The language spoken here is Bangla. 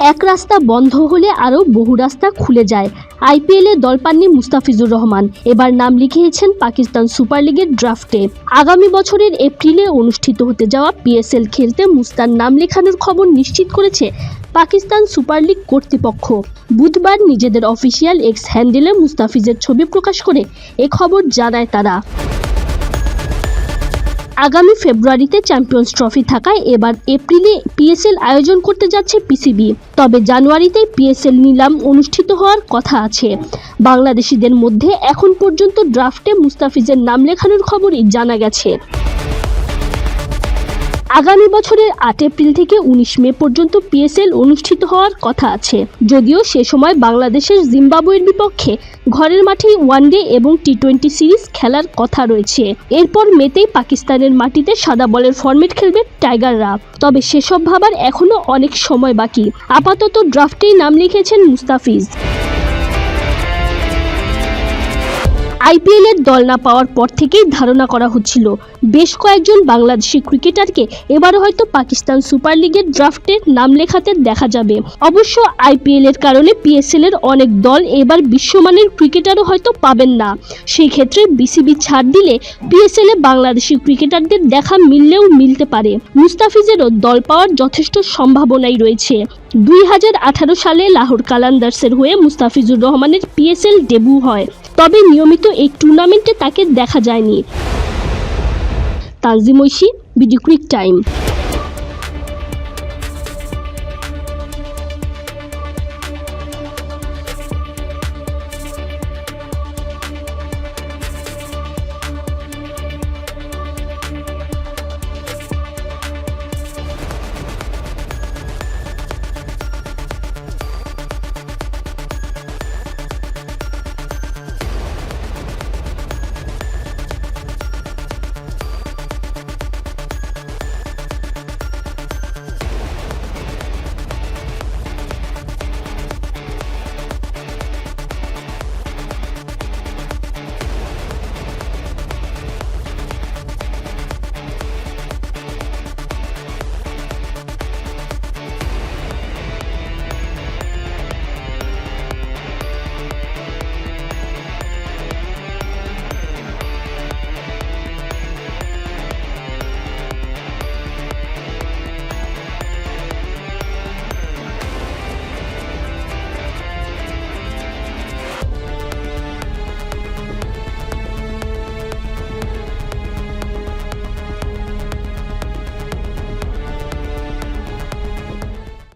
এক রাস্তা বন্ধ হলে আরও বহু রাস্তা খুলে যায়। আইপিএলে দল পাননি মুস্তাফিজুর রহমান। এবার নাম লিখিয়েছেন পাকিস্তান সুপার লিগের ড্রাফটে। আগামী বছরের এপ্রিলে অনুষ্ঠিত হতে যাওয়া পিএসএল খেলতে মুস্তার নাম লেখানোর খবর নিশ্চিত করেছে পাকিস্তান সুপার লিগ কর্তৃপক্ষ। বুধবার নিজেদের অফিসিয়াল এক্স হ্যান্ডেলে মুস্তাফিজের ছবি প্রকাশ করে এ খবর জানায় তারা। আগামী ফেব্রুয়ারিতে চ্যাম্পিয়ন্স ট্রফি থাকায় এবার এপ্রিলে পিএসএল আয়োজন করতে যাচ্ছে পিসিবি। তবে জানুয়ারিতে পিএসএল নিলাম অনুষ্ঠিত হওয়ার কথা আছে। বাংলাদেশিদের মধ্যে এখন পর্যন্ত ড্রাফটে মুস্তাফিজের নাম লেখানোর খবরই জানা গেছে। আগামী বছরের আট এপ্রিল থেকে উনিশ মে পর্যন্ত পিএসএল অনুষ্ঠিত হওয়ার কথা আছে। যদিও সে সময় বাংলাদেশের জিম্বাবুয়ের বিপক্ষে ঘরের মাঠেই ওয়ানডে এবং টি টোয়েন্টি সিরিজ খেলার কথা রয়েছে। এরপর মেতেই পাকিস্তানের মাটিতে সাদা বলের ফরম্যাট খেলবে টাইগাররা। তবে সেসব ভাবার এখনও অনেক সময় বাকি। আপাতত ড্রাফটেই নাম লিখেছেন মুস্তাফিজ। আইপিএলের দল না পাওয়ার পর থেকেই ধারণা করা হচ্ছিল, বেশ কয়েকজন বাংলাদেশি ক্রিকেটারকে এবারও হয়তো পাকিস্তান সুপার লিগের ড্রাফটে নাম লেখাতে দেখা যাবে। অবশ্য আইপিএল এর কারণে পিএসএল এর অনেক দল এবার বিশ্বমানের ক্রিকেটারও হয়তো পাবেন না। সেই ক্ষেত্রে বিসিবি ছাড় দিলে পিএসএল এ বাংলাদেশি ক্রিকেটারদের দেখা মিললেও মিলতে পারে। মুস্তাফিজেরও দল পাওয়ার যথেষ্ট সম্ভাবনাই রয়েছে। দুই হাজার আঠারো সালে লাহোর কালান্দার্সের হয়ে মুস্তাফিজুর রহমানের পিএসএল ডেবু হয়। তবে নিয়মিত এই টুর্নামেন্টে তাকে দেখা যায়নি। তাজিম ঐশী ক্রিক টাইম।